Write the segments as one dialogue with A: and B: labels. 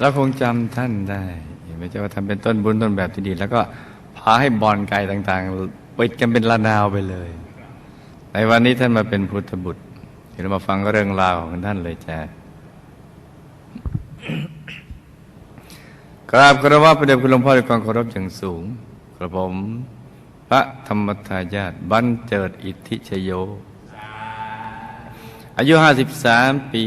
A: เราคงจำท่านได้ ไม่ใช่ว่าทำเป็นต้นบุญต้นแบบที่ดี แล้วก็พาให้บอลไก่ต่างๆปิดกันเป็นละนาวไปเลย ในวันนี้ท่านมาเป็นพุทธบุตรเดี๋ยวเรามาฟังเรื่องราวของท่านเลยจ้ะกราบกระว่าประเดชคุณหลวงพ่อด้วยความเคารพอย่างสูง กระผม พระธรรมทายาทบันเจิดอิทธิชโย อายุ 53 ปี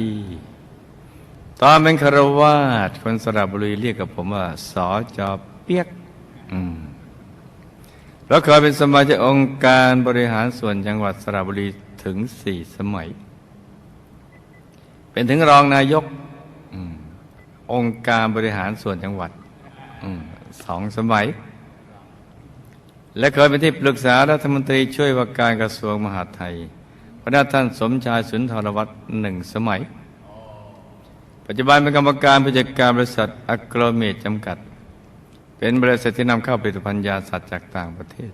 A: ตอนเป็นคารวาสคนสระบุรีเรียกกับผมว่าสอจอเปียกอืมแล้วเคยเป็นสมาชิกองค์การบริหารส่วนจังหวัดสระบุรีถึงสี่สมัย เป็นถึงรองนายกอองค์การบริหารส่วนจังหวัดอสองสมัย และเคยเป็นที่ปรึกษารัฐมนตรีช่วยว่าการกระทรวงมหาดไทยพระท่านสมชายสุนทรวัฒน์หนึ่งสมัย ปัจจุบันเป็นกรรมการผู้จัดการบริษัทอโกรเมดจำกัด เป็นบริษัทที่นำเข้าผลิตภัณฑ์ยาสัตว์จากต่างประเทศ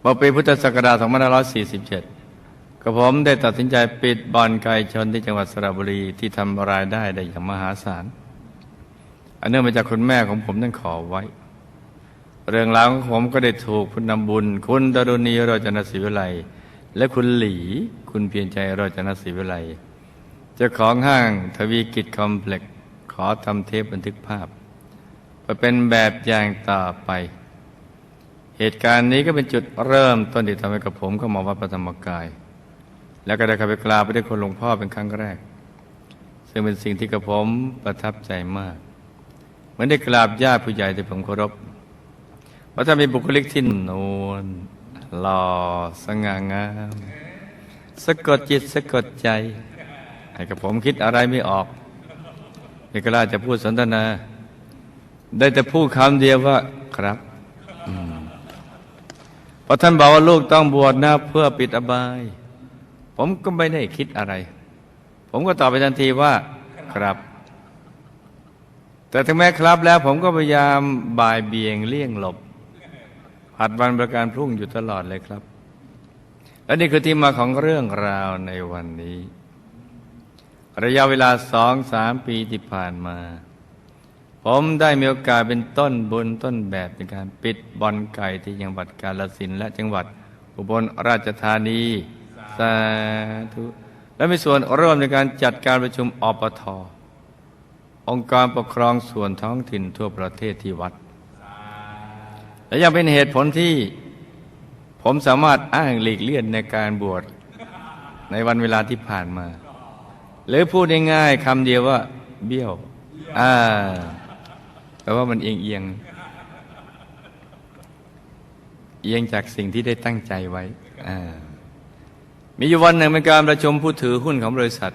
A: เมื่อปีพุทธศักราช2547กระผมได้ตัดสินใจปิดบ่อนไก่ชนที่จังหวัดสระบุรีที่ทำรายได้ได้อย่างมหาศาลอันเนื่องมาจากคุณแม่ของผมนั่นขอไว้ เรื่องราวของผมก็ได้ถูกคุณนำบุญ คุณดรุณีโรจนศรีวิไลและคุณหลี คุณเพียรใจโรจนศรีวิไล เจ้าของห้างทวีกิจคอมเพล็กซ์ขอทำเทปบันทึกภาพเพื่อเป็นแบบอย่างต่อไป เหตุการณ์นี้ก็เป็นจุดเริ่มต้นที่ทำให้กับผมเข้ามาวัดพระธรรมกาย แล้วก็ได้เข้าไปกราบพระเดชคุณหลวงพ่อเป็นครั้งแรก ซึ่งเป็นสิ่งที่กับผมประทับใจมากเหมือนได้กราบญาติผู้ใหญ่ที่ผมเคารพเพราะถ้ามีบุคลิกที่นูนหล่อสง่างาม สะกดจิตสะกดใจ ให้กับผมคิดอะไรไม่ออกไม่กล้าจะพูดสนทนา ได้แต่พูดคำเดียวว่าครับพอท่านบอกว่าลูกต้องบวชนะเพื่อปิดอบาย ผมก็ไม่ได้คิดอะไร ผมก็ตอบไปทันทีว่าครับ แต่ถึงแม้ครับแล้วผมก็พยายามบ่ายเบี่ยงเลี่ยงหลบผัดวันประการพรุ่งอยู่ตลอดเลยครับ และนี่คือที่มาของเรื่องราวในวันนี้ ระยะเวลาสองสามปีที่ผ่านมา ผมได้มีโอกาสเป็นต้นบุญต้นแบบในการปิดบอลไก่ที่จังหวัดกาฬสินและจังหวัด อุบลราชธานีสาธุและมีส่วนร่วมในการจัดการประชุมอปทองค์การปกครองส่วนท้องถิ่นทั่วประเทศที่วัด และยังเป็นเหตุผลที่ ผมสามารถอ้างหลีกเลี่ยงในการบวชในวันเวลาที่ผ่านมา หรือพูดง่ายๆคำเดียวว่า เบี้ยว อ่าแปลว่ามันเอียงเอียงเอียงจากสิ่งที่ได้ตั้งใจไว้อ่ามีอยู่วันหนึ่งเป็นการประชุมผู้ถือหุ้นของบริษัท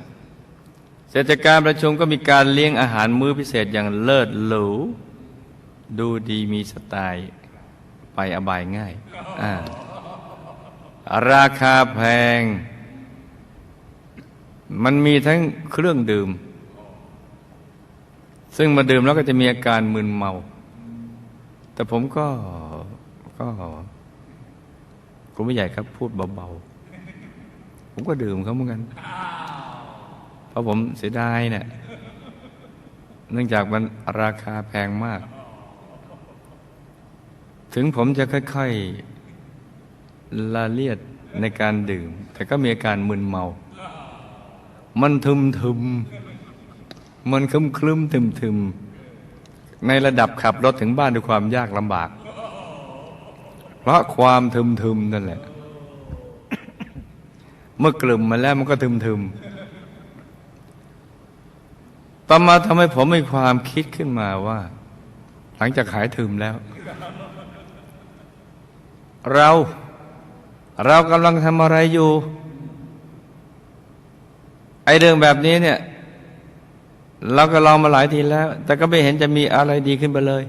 A: เสร็จจากการประชุมก็มีการเลี้ยงอาหารมื้อพิเศษอย่างเลิศหรู ดูดีมีสไตล์ ไปอบายง่ายอ่าราคาแพง มันมีทั้งเครื่องดื่ม ซึ่งมาดื่มแล้วก็จะมีอาการมึนเมา แต่ผมก็ก็คุณไม่ใหญ่ครับพูดเบาๆ ผมก็ดื่มเขาเหมือนกัน เพราะผมเสียดายเนี่ย เนื่องจากมันราคาแพงมาก ถึงผมจะค่อยๆละเลียดในการดื่ม แต่ก็มีอาการมึนเมา มันทึมทึมๆมันคลึมคลึมทึมทึมๆในระดับขับรถถึงบ้านด้วยความยากลำบาก เพราะความทึมทึมๆนั่นแหละ เมื่อกลุ่มมาแล้วมันก็ทึมทึมๆต่อมาทำให้ผมมีความคิดขึ้นมาว่า หลังจากขายทึมแล้ว เรา เรากำลังทำอะไรอยู่ อเรื่องแบบนี้เนี่ย เราก็ลองมาหลายทีแล้ว แต่ก็ไม่เห็นจะมีอะไรดีขึ้นไปเลย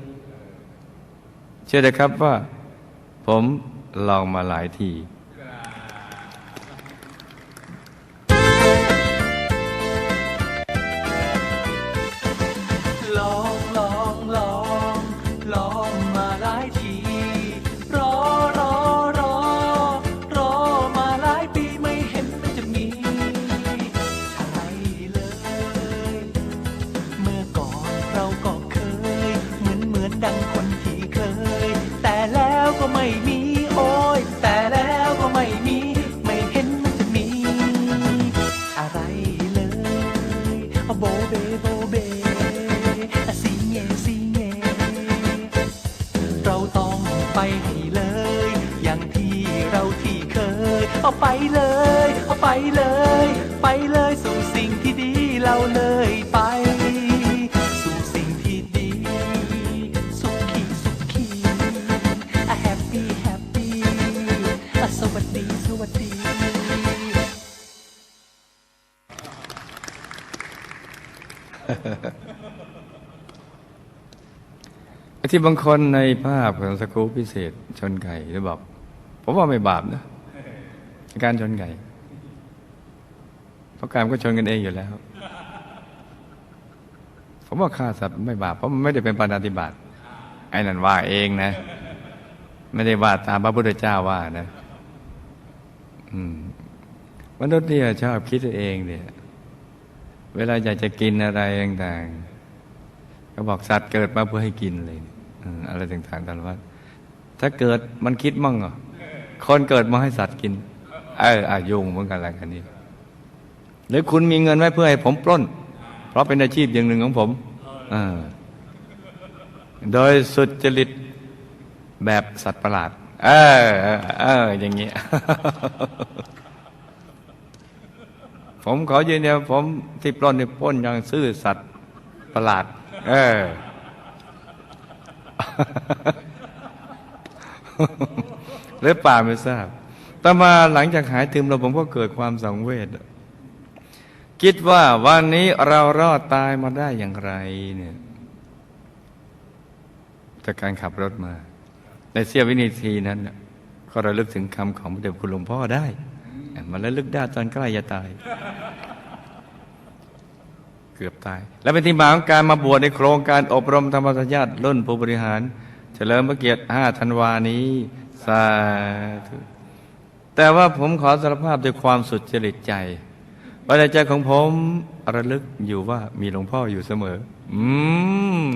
A: เชื่อเถอะครับว่า ผมลองมาหลายที
B: ก็ไม่มี โอ้ยแต่แล้วก็ไม่มี ไม่เห็นมันจะมี อะไรเลยโบเบโบเบสีเงสีเงเราต้องไปให้เลย อย่างที่เราที่เคย เอาไปเลย เอาไปเลย ที่
A: บางคนในภาพของสกูพิเศษ ชนไก่หรือบอกผมว่าไม่บาปนะการชนไก่เพราะการก็ชนกันเองอยู่แล้ว ผมว่าฆ่าสัตว์ไม่บาปเพราะมันไม่ได้เป็นปาณาติบาตไอ้นั่นว่าเองนะ ไม่ได้ว่าตามพระพุทธเจ้าว่านะ อืมมนุษย์เนี่ยชอบคิดเองเนี่ย เวลาอยากจะกินอะไรต่างๆก็บอกสัตว์เกิดมาเพื่อให้กินเลย อะไรต่างๆตลอดถ้าเกิดมันคิดมั่งเหรอคนเกิดมาให้สัตว์กินเอออายุงเหมือนกันอะไรกันนี่หรือคุณมีเงินไว้เพื่อให้ผมปล้น เพราะเป็นอาชีพอย่างหนึ่งของผมอโดยสุจริตแบบสัตว์ประหลาด เออเออเอออย่างเงี้ยผมขอยืนยันผมที่ปล้นนี่ปล้นอย่างซื่อสัตย์ประหลาด เออ หรือเปล่าไม่ทราบต่อมาหลังจากหายถึมเราผมก็เกิดความสังเวชคิดว่าวันนี้เรารอดตายมาได้อย่างไรเนี่ยจากการขับรถมา ในเสี้ยววินาทีนั้นก็ระลึกถึงคำของพระเดชคุณหลวงพ่อได้ มันระลึกได้ตอนใกล้จะตาย กือบตาย และเป็นที่มาของการมาบวชในโครงการอบรมธรรมสัญญาติรุ่นผู้บริหาร เฉลิมพระเกียรติ5ธันวานี้สาธุแต่ว่าผมขอสารภาพด้วยความสุดจริตใจว่าในใจของผมระลึกอยู่ว่ามีหลวงพ่ออยู่เสมอ อืม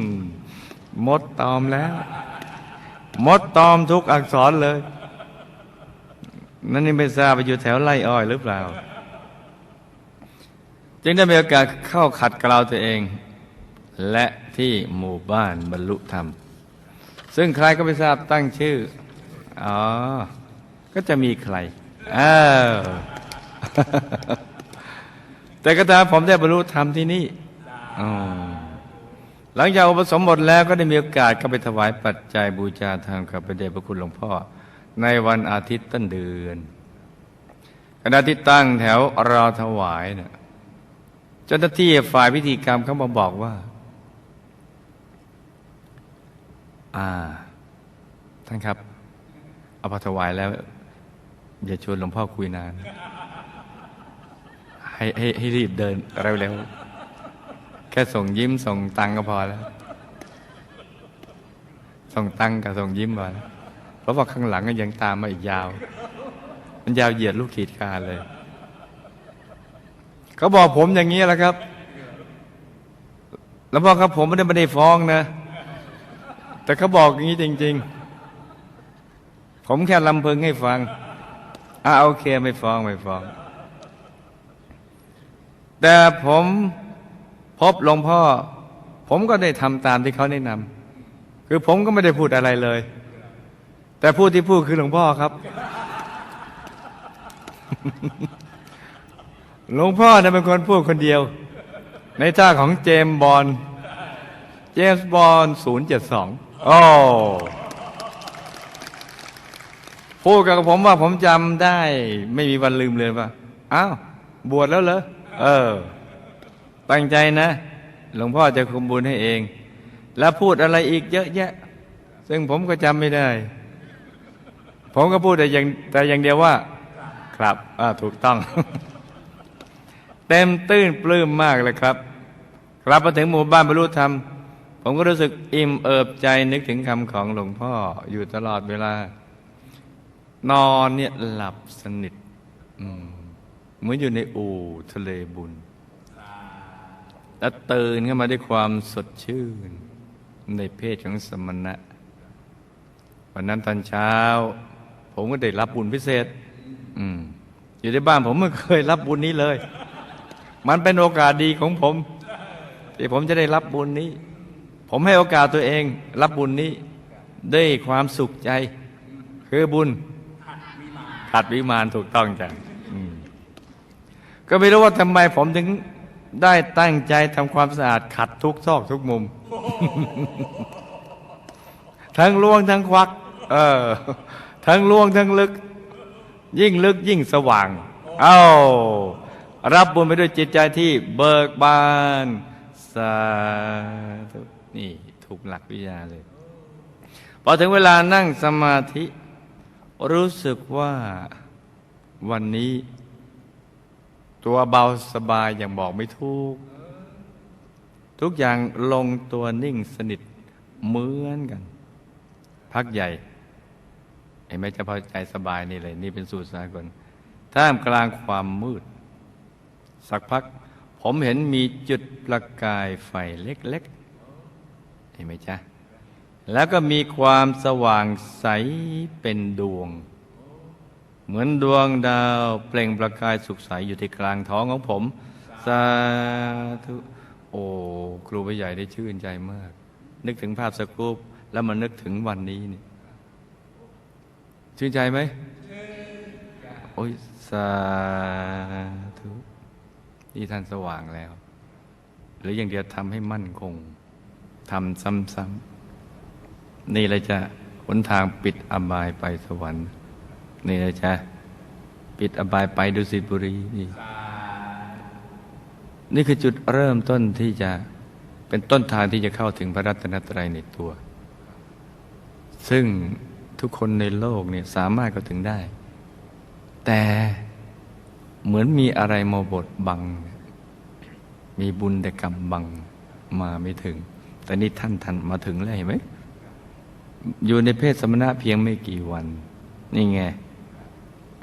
A: มดตอมแล้ว มดตอมทุกอักษรเลย นั่นนี่ไม่ทราบไปอยู่แถวไร่อ้อยหรือเปล่า จึงได้มีโอกาสเข้าขัดเกลาตัวเอง และที่หมู่บ้านบรรลุธรรม ซึ่งใครก็ไม่ทราบตั้งชื่อ อ๋อ ก็จะมีใครอ้าวแต่ก็ตาผมได้บรรลุธรรมที่นี่หลังจากอุปสมบทแล้วก็ได้มีโอกาสก็ไปถวายปัจจัยบูชาธรรมกับพระเดชพระคุณหลวงพ่อ ในวันอาทิตย์ต้นเดือนขณะที่ตั้งแถวรอถวายเนี่ย เจ้าหน้าที่ฝ่ายพิธีกรรมเขามาบอกว่า อ่า ท่านครับเอาพอถวายแล้ว อย่าชวนหลวงพ่อคุยนาน ให้ให้ให้รีบเดินเร็วๆแค่ส่งยิ้มส่งตังก็พอแล้ว ส่งตังกับส่งยิ้มพอแล้วเพราะว่าข้างหลังก็ยังตามมาอีกยาว มันยาวเหยียดลูกขีดคาเลย เขาบอกผมอย่างนี้แหละครับแล้วพ่อครับผมไม่ได้ไม่ได้ฟ้องนะ แต่เขาบอกอย่างนี้จริง ๆ ผมแค่ลำเพึงให้ฟังอ่าโอเคไม่ฟ้องไม่ฟ้อง แต่ผมพบหลวงพ่อ ผมก็ได้ทำตามที่เขาแนะนำคือผมก็ไม่ได้พูดอะไรเลย แต่พูดที่พูดคือหลวงพ่อครับ หลวงพ่อเนี่ยเป็นคนพูดคนเดียว ในท่าของเจมส์บอลเจมส์บอลศูนย์เจ็ดสองโอ้พูดกับผมว่าผมจำได้ ไม่มีวันลืมเลยว่าอ้าว บวชแล้วเหรอ เออ ตั้งใจนะ หลวงพ่อจะคุมบุญให้เอง แล้วพูดอะไรอีกเยอะแยะ ซึ่งผมก็จำไม่ได้ ผมก็พูดแต่อย่างแต่อย่างเดียวว่า ครับอ่าถูกต้อง ต็มตื้นปลื้มมากเลยครับกลับมาถึงหมู่บ้านบรรลุธรรม ผมก็รู้สึกอิ่มเอิบใจนึกถึงคำของหลวงพ่ออยู่ตลอดเวลา นอนเนี่ยหลับสนิทเหมือนอยู่ในอู่ทะเลบุญแล้วตื่นขึ้นมาด้วยความสดชื่น ในเพศของสมณะ วันนั้นตอนเช้า ผมก็ได้รับบุญพิเศษ อืมอยู่ในบ้านผมไม่เคยรับบุญนี้เลย มันเป็นโอกาสดีของผม ที่ผมจะได้รับบุญนี้ ผมให้โอกาสตัวเอง รับบุญนี้ด้วยความสุขใจ คือบุญขัดวิมานถูกต้องจ้ะก็ไม่รู้ว่าทำไมผมถึงได้ตั้งใจทำความสะอาดขัดทุกซอกทุกมุม ทั้งล่วงทั้งควัก เออ ทั้งล่วงทั้งลึก ยิ่งลึกยิ่งสว่าง เอ้า รับบุญไปด้วยจิตใจที่เบิกบาน สาธุนี่ถูกหลักวิทยาเลย พอถึงเวลานั่งสมาธิ รู้สึกว่าวันนี้ ตัวเบาสบายอย่างบอกไม่ถูก ทุกอย่างลงตัวนิ่งสนิทเหมือนกัน พักใหญ่เห็นไหมจะพอใจสบายนี่เลย นี่เป็นสูตรสากลท่ามกลางความมืด สักพัก ผมเห็นมีจุดประกายไฟเล็กๆเห็นไหมจ๊ะ แล้วก็มีความสว่างใสเป็นดวง เหมือนดวงดาวเปล่งประกายสุขใสอยู่ที่กลางท้องของผม สาธุโอ้ครูผู้ใหญ่ได้ชื่นใจมาก นึกถึงภาพสกูปแล้วมานึกถึงวันนี้นี่ชื่นใจไหมโอ้ยสาธุ นี่ท่านสว่างแล้ว หรืออย่างเดียวทำให้มั่นคงทำซ้ำๆนี่เลยจะหนทางปิดอบายไปสวรรค์ นี่เลยจะปิดอบายไปดุสิตบุรีนี่นี่คือจุดเริ่มต้นที่จะเป็นต้นทางที่จะเข้าถึงพระรัตนตรัยในตัว ซึ่งทุกคนในโลกเนี่ยสามารถเข้าถึงได้ แต่ เหมือนมีอะไรมาบดบัง มีบุญแต่กรรมบังมาไม่ถึง แต่นี่ท่านท่านมาถึงแล้วเห็นไหมอยู่ในเพศสมณะเพียงไม่กี่วัน นี่ไง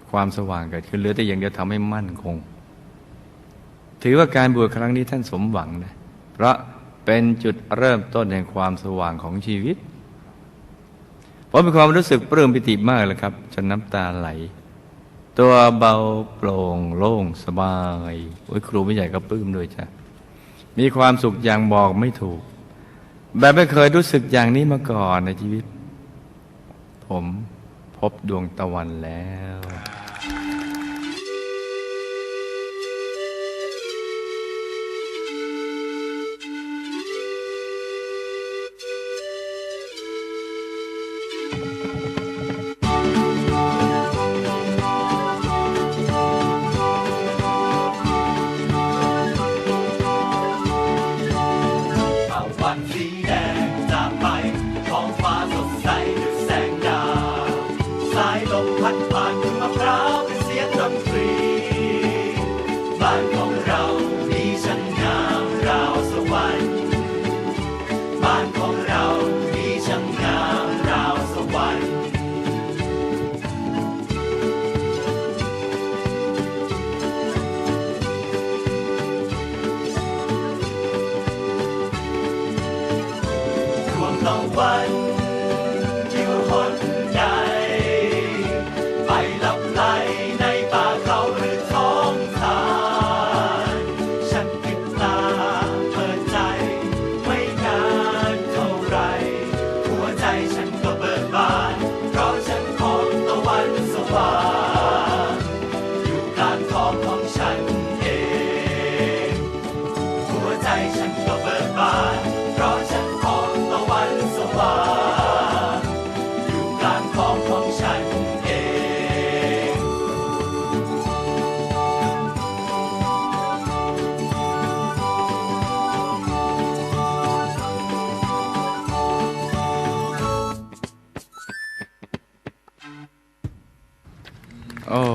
A: ความสว่างเกิดขึ้นเหลือแต่อย่างเดียวทำให้มั่นคง ถือว่าการบวชครั้งนี้ท่านสมหวังนะ เพราะเป็นจุดเริ่มต้นแห่งความสว่างของชีวิตผมมีความรู้สึกปลื้มปิติมากเลยครับ จนน้ำตาไหล ตัวเบาโปร่งโล่งสบายโอ้ยครูไม่ใหญ่ก็ปลื้มด้วยจ้ะมีความสุขอย่างบอกไม่ถูก แบบไม่เคยรู้สึกอย่างนี้มาก่อนในชีวิต ผมพบดวงตะวันแล้ว โอ้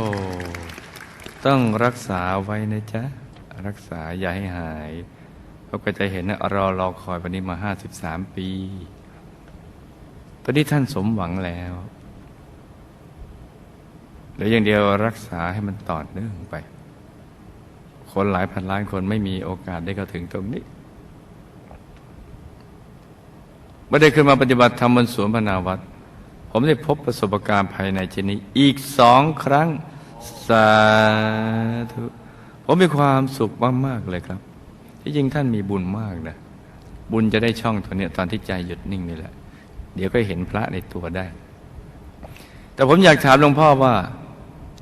A: ต้องรักษาไว้นะจ๊ะ รักษาอย่าให้หายเราก็จะเห็นนะรอรอคอยวันนี้มาห้าสิบสามปี ตอนนี้ท่านสมหวังแล้วเหลืออย่างเดียวรักษาให้มันต่อเนื่องไป คนหลายพันล้านคนไม่มีโอกาสได้เข้าถึงตรงนี้เมื่อได้ขึ้นมาปฏิบัติธรรมบนสวนพนาวัด ผมได้พบประสบการณ์ภายในชนิดอีกสองครั้ง สาธุผมมีความสุขมากๆเลยครับ ที่จริงท่านมีบุญมากนะบุญจะได้ช่องตัวเนี้ยตอนที่ใจหยุดนิ่งนี่แหละ เดี๋ยวก็เห็นพระในตัวได้ แต่ผมอยากถามหลวงพ่อว่า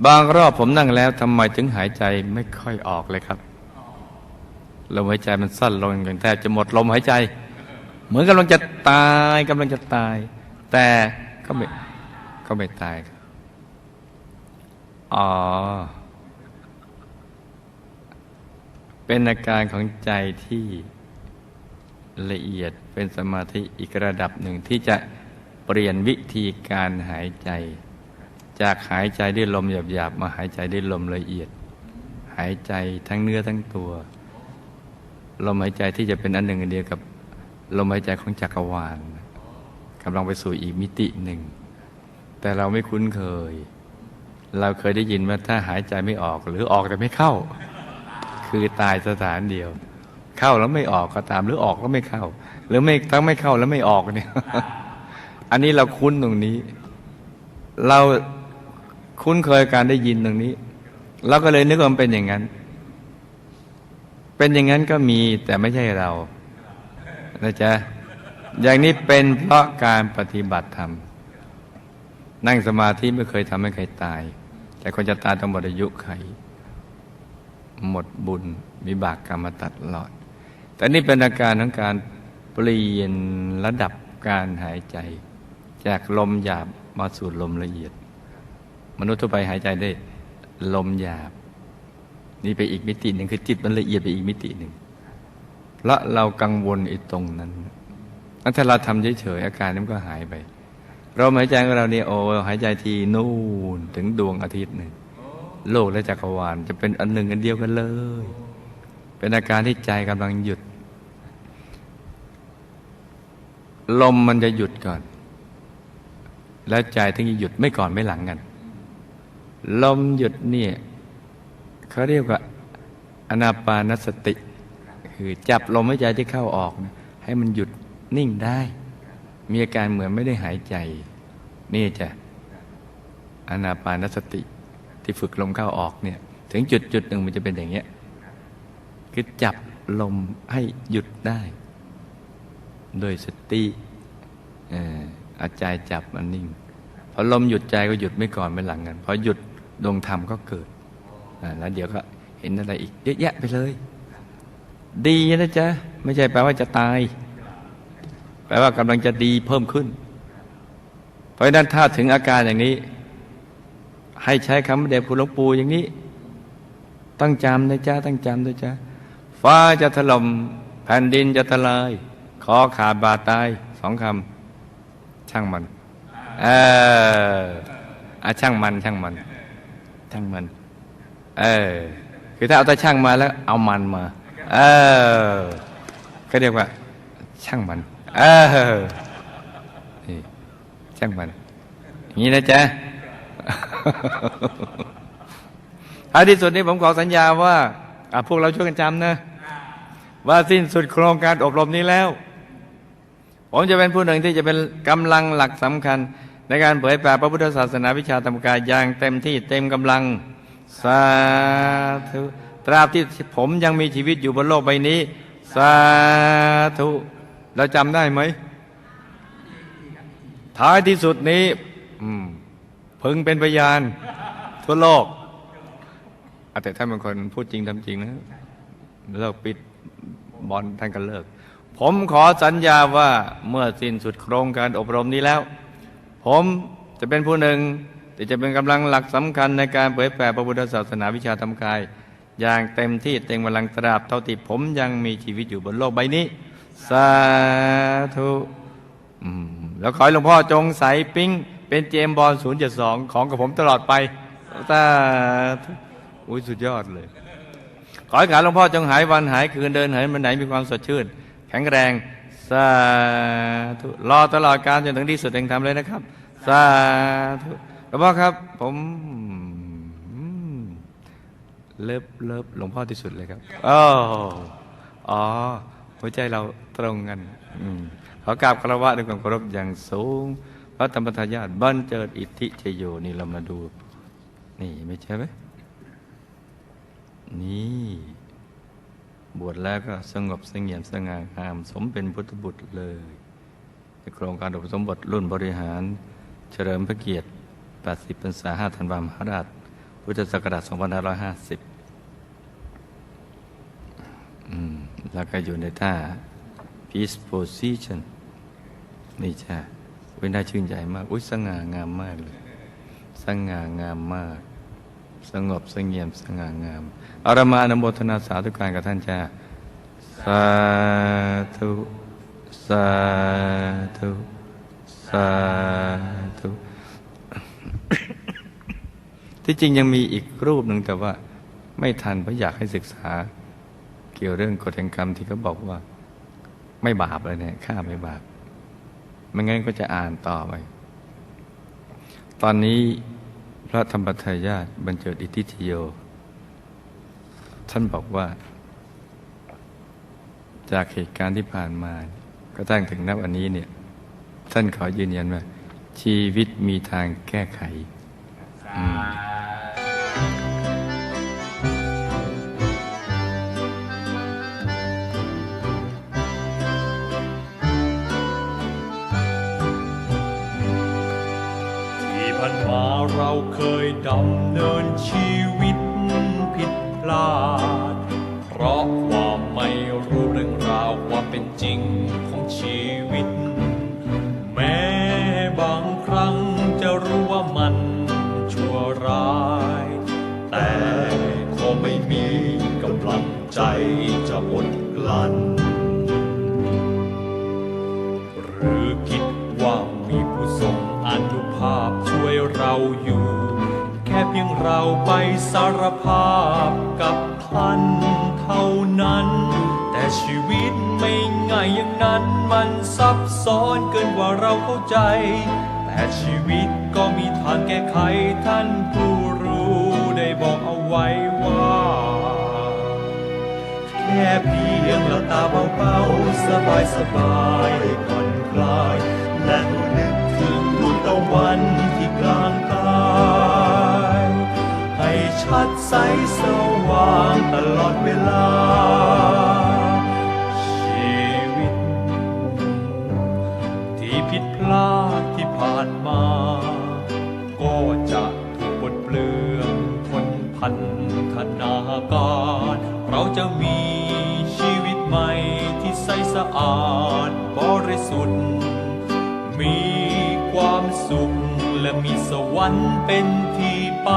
A: บางรอบผมนั่งแล้วทำไมถึงหายใจไม่ค่อยออกเลยครับลมหายใจมันสั้นลงอย่างแทบจะหมดลมหายใจ เหมือนกำลังจะตายกำลังจะตาย แต่ ก็ไม่ก็ไม่ตาย อ๋อ เป็นอาการของใจที่ละเอียดเป็นสมาธิอีกระดับหนึ่งที่จะเปลี่ยนวิธีการหายใจ จากหายใจด้วยลมหยาบๆมาหายใจด้วยลมละเอียด หายใจทั้งเนื้อทั้งตัว ลมหายใจที่จะเป็นอันหนึ่งอันเดียวกับลมหายใจของจักรวาล กำลังไปสู่อีกมิติหนึ่ง แต่เราไม่คุ้นเคย เราเคยได้ยินว่าถ้าหายใจไม่ออกหรือออกแต่ไม่เข้า คือตายสถานเดียว เข้าแล้วไม่ออกก็ตามหรือออกแล้วไม่เข้า หรือไม่ทั้งไม่เข้าแล้วไม่ออกเนี่ย อันนี้เราคุ้นตรงนี้ เราคุ้นเคยการได้ยินตรงนี้เราก็เลยนึกว่ามันเป็นอย่างนั้น เป็นอย่างนั้นก็มีแต่ไม่ใช่เรานะจ๊ะ อย่างนี้เป็นเพราะการปฏิบัติธรรม นั่งสมาธิไม่เคยทำให้ใครตาย แต่คนจะตายต้องหมดอายุไข หมดบุญวิบากกรรมาตัดหลอด แต่นี่เป็นอาการของการเปลี่ยนระดับการหายใจ จากลมหยาบมาสู่ลมละเอียด มนุษย์ทั่วไปหายใจได้ ลมหยาบ นี่ไปอีกมิติหนึ่งคือจิตมันละเอียดไปอีกมิติหนึ่งและเรากังวลไอ้ตรงนั้น นั้นถ้าเราทำเฉยๆอาการนั้นก็หายไปเราหายใจของเราเนี่ยโอ้หายใจทีนู่นถึงดวงอาทิตย์หนึ่งโลกและจักรวาลจะเป็นอันหนึ่งอันเดียวกันเลย เป็นอาการที่ใจกำลังหยุด ลมมันจะหยุดก่อน แล้วใจถึงจะหยุดไม่ก่อนไม่หลังกัน ลมหยุดเนี่ยเขาเรียกว่าอนาปานสติ คือจับลมหายใจที่เข้าออก ให้มันหยุด นิ่งได้ มีอาการเหมือนไม่ได้หายใจ นี่จะอนาปานสติที่ฝึกลมเข้าออกเนี่ย ถึงจุดจุดหนึ่งมันจะเป็นอย่างเงี้ยคือจับลมให้หยุดได้ โดยสติเอ่ออาใจจับมันนิ่งพอลมหยุดใจก็หยุดไม่ก่อนไม่หลังกันพอหยุดดวงธรรมก็เกิดอ่าแล้วเดี๋ยวก็เห็นอะไรอีกเยอะแยะไปเลย ดีนะจ๊ะ ไม่ใช่แปลว่าจะตาย แปลว่ากำลังจะดีเพิ่มขึ้น เพราะฉะนั้นถ้าถึงอาการอย่างนี้ ให้ใช้คำเด็คุณหลวงปู่อย่างนี้ ตั้งจำนะจ๊ะตั้งจำนะจ๊ะฟ้าจะถล่มแผ่นดินจะทลายขอขาดบาดตายสองคำช่างมัน เอออะช่างมันช่างมัน ช่างมัน เออคือถ้าเอาแต่ช่างมาแล้วเอามันมา เออก็เรียกว่า ช่างมัน เออนี่ช่างมันงี้นะจ๊ะท้ายที่สุดนี้ผมขอสัญญาว่าพวกเราช่วยกันจำนะ ว่าสิ้นสุดโครงการอบรมนี้แล้ว ผมจะเป็นผู้หนึ่งที่จะเป็นกำลังหลักสำคัญ ในการเผยแผ่พระพุทธศาสนาวิชาธรรมกายอย่างเต็มที่เต็มกำลังสาธุตราบที่ผมยังมีชีวิตอยู่บนโลกใบนี้ สาธุ เราจำได้ไหม ท้ายที่สุดนี้พึงเป็นพยาน ทั่วโลก แต่ท่านเป็นคนพูดจริงทำจริงนะเลิกปิดบอลท่านก็เลิก ผมขอสัญญาว่าเมื่อสิ้นสุดโครงการอบรมนี้แล้ว ผมจะเป็นผู้หนึ่งที่จะเป็นกำลังหลักสำคัญในการเผยแผ่พระพุทธศาสนาวิชาธรรมกาย อย่างเต็มที่เต็มกำลังตราบเท่าที่ผมยังมีชีวิตอยู่บนโลกใบนี้ สาธุแล้วขอให้หลวงพ่อจงใสปิ้ง เป็นเจมส์บอล072ของกับผมตลอดไปสาธุอุ้ยสุดยอดเลย ขอให้ขาหลวงพ่อจงหายวันหายคืนเดินเหินมันไหนมีความสดชื่น แข็งแรงสาธุรอตลอดการจนถึงที่สุดแห่งธรรมเลยนะครับสาธุหลวงพ่อครับ ผมอืมเลิฟเลิฟหลวงพ่อที่สุดเลยครับอ๋ออ๋อ หัวใจเราตรงกันอขอกราบคารวะด้วยความเคารพอย่างสูงพระธรรมทายาทบันเจิดอิทธิชโยนี่เรามาดู นี่ไม่ใช่ไหมนี่ บวชแล้วก็สงบสงี่ยมสง่างาม สมเป็นพุทธบุตรเลยในโครงการอุปสมบทรุ่นบริหาร เฉลิมพระเกียรติ 80พรรษา5ธันวาคมหาราชพุทธศักราช2550อืม แล้วก็อยู่ในท่า peace position นี่จ้ะวิน่าชื่นใจมาก อุ้ยสง่างามมากเลย สง่างามมาก สงบสงเงียมสง่างาม อารมาอนุโมทนาสาธุการกับท่านจ้าสาธุ สาธุ สาธุ ที่จริงยังมีอีกรูปหนึ่งแต่ว่าไม่ทันเพราะอยากให้ศึกษา เกี่ยวเรื่องกฎแห่งกรรมที่เขาบอกว่า ไม่บาปเลยเนี่ยฆ่าไม่บาปไม่งั้นก็จะอ่านต่อไป ตอนนี้พระธรรมทายาทบรรเจิดอิทธิทโย ท่านบอกว่า จากเหตุการณ์ที่ผ่านมา ก็ตั้งถึงนับวันนี้เนี่ย ท่านขอยืนยันว่า ชีวิตมีทางแก้ไข
B: ไม่มีกำลังใจจะอดกลั้น หรือคิดว่ามีผู้ทรงอนุภาพช่วยเราอยู่ แค่เพียงเราไปสารภาพกับท่านเท่านั้น แต่ชีวิตไม่ง่ายอย่างนั้นมันซับซ้อนเกินกว่าเราเข้าใจ แต่ชีวิตก็มีทางแก้ไขท่านผู้ เพียงหลับตาเบาๆสบายสบายๆให้ผ่อนคลาย และนึกถึงดวงตะวันที่กลางกายให้ชัดใสสว่างตลอดเวลา ชีวิต ที่ผิดพลาดที่ผ่านมา ก็จะถูกบทเปลืองคนพันธนาการ เราจะมี สะอาดบริสุทธิ์ มีความสุขและมีสวรรค์เป็นที่ไป